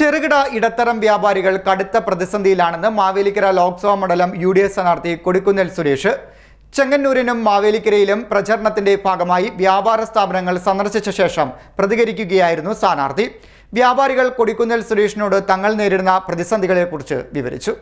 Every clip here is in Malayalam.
ചെറുകിട ഇടത്തരം വ്യാപാരികൾ കടുത്ത പ്രതിസന്ധിയിലാണെന്ന് മാവേലിക്കര ലോക്സഭാ മണ്ഡലം യു ഡി എഫ് സ്ഥാനാർത്ഥി കൊടിക്കുന്നിൽ സുരേഷ്. ചെങ്ങന്നൂരിനും മാവേലിക്കരയിലും പ്രചരണത്തിന്റെ ഭാഗമായി വ്യാപാര സ്ഥാപനങ്ങൾ സന്ദർശിച്ച ശേഷം പ്രതികരിക്കുകയായിരുന്നു സ്ഥാനാർത്ഥി. വ്യാപാരികൾ കൊടിക്കുന്നിൽ സുരേഷിനോട് തങ്ങൾ നേരിടുന്ന പ്രതിസന്ധികളെക്കുറിച്ച് വിവരിച്ചു.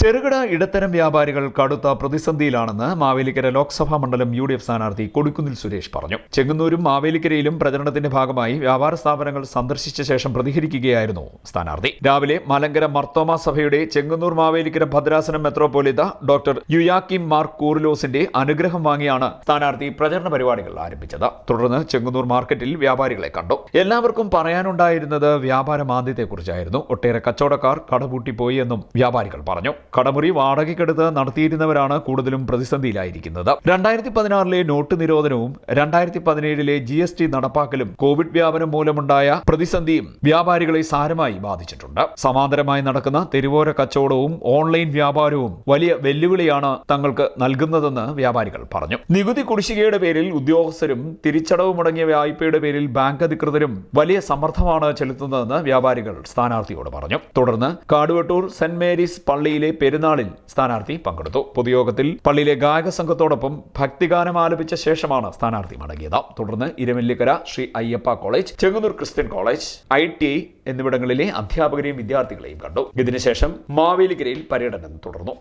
ചെറുകിട ഇടത്തരം വ്യാപാരികൾ കടുത്ത പ്രതിസന്ധിയിലാണെന്ന് മാവേലിക്കര ലോക്സഭാ മണ്ഡലം യു ഡി എഫ് സ്ഥാനാർത്ഥി കൊടിക്കുന്നിൽ സുരേഷ് പറഞ്ഞു. ചെങ്ങന്നൂരും മാവേലിക്കരയിലും പ്രചരണത്തിന്റെ ഭാഗമായി വ്യാപാര സ്ഥാപനങ്ങൾ സന്ദർശിച്ച ശേഷം പ്രതികരിക്കുകയായിരുന്നു സ്ഥാനാർത്ഥി. രാവിലെ മലങ്കര മർത്തോമ സഭയുടെ ചെങ്ങന്നൂർ മാവേലിക്കര ഭദ്രാസനം മെത്രോപൊലിത ഡോക്ടർ യുയാക്കിം മാർ കൂറിലോസിന്റെ അനുഗ്രഹം വാങ്ങിയാണ് സ്ഥാനാർത്ഥി പ്രചരണ പരിപാടികൾ ആരംഭിച്ചത്. തുടർന്ന് ചെങ്ങന്നൂർ മാർക്കറ്റിൽ വ്യാപാരികളെ കണ്ടു. എല്ലാവർക്കും പറയാനുണ്ടായിരുന്നത് വ്യാപാര മാന്ദ്യത്തെക്കുറിച്ചായിരുന്നു. ഒട്ടേറെ കച്ചവടക്കാർ കടപൂട്ടിപ്പോയി എന്നും വ്യാപാരികൾ പറഞ്ഞു. കടമുറി വാടകയ്ക്കെടുത്ത് നടത്തിയിരുന്നവരാണ് കൂടുതലും പ്രതിസന്ധിയിലായിരിക്കുന്നത്. രണ്ടായിരത്തി പതിനാറിലെ നോട്ട് നിരോധനവും രണ്ടായിരത്തി പതിനേഴിലെ ജി എസ് ടി നടപ്പാക്കലും കോവിഡ് വ്യാപനം മൂലമുണ്ടായ പ്രതിസന്ധിയും വ്യാപാരികളെ സാരമായി ബാധിച്ചിട്ടുണ്ട്. സമാന്തരമായി നടക്കുന്ന തെരുവോര കച്ചവടവും ഓൺലൈൻ വ്യാപാരവും വലിയ വെല്ലുവിളിയാണ് തങ്ങൾക്ക് നൽകുന്നതെന്ന് വ്യാപാരികൾ പറഞ്ഞു. നികുതി കുടിശ്ശികയുടെ പേരിൽ ഉദ്യോഗസ്ഥരും തിരിച്ചടവ് മുടങ്ങിയ വായ്പയുടെ പേരിൽ ബാങ്ക് അധികൃതരും വലിയ സമ്മർദ്ദമാണ് ചെലുത്തുന്നതെന്ന് വ്യാപാരികൾ സ്ഥാനാർത്ഥിയോട് പറഞ്ഞു. തുടർന്ന് കാടുവട്ടൂർ സെന്റ് മേരീസ് പള്ളിയിലെ പെരുന്നാളിൽ സ്ഥാനാർത്ഥി പങ്കെടുത്തു. പൊതുയോഗത്തിൽ പള്ളിയിലെ ഗായക സംഘത്തോടൊപ്പം ഭക്തിഗാനം ആലപിച്ച ശേഷമാണ് സ്ഥാനാർത്ഥി മടങ്ങിയത്. തുടർന്ന് Eravallikkara Sree Ayyappa college Chengannur Christian college I T എന്നിവിടങ്ങളിലെ അധ്യാപകരെയും വിദ്യാർത്ഥികളെയും കണ്ടു. ഇതിനുശേഷം മാവേലിക്കരയിൽ പര്യടനം തുടർന്നു.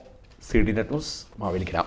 C D net news Mavelikkara.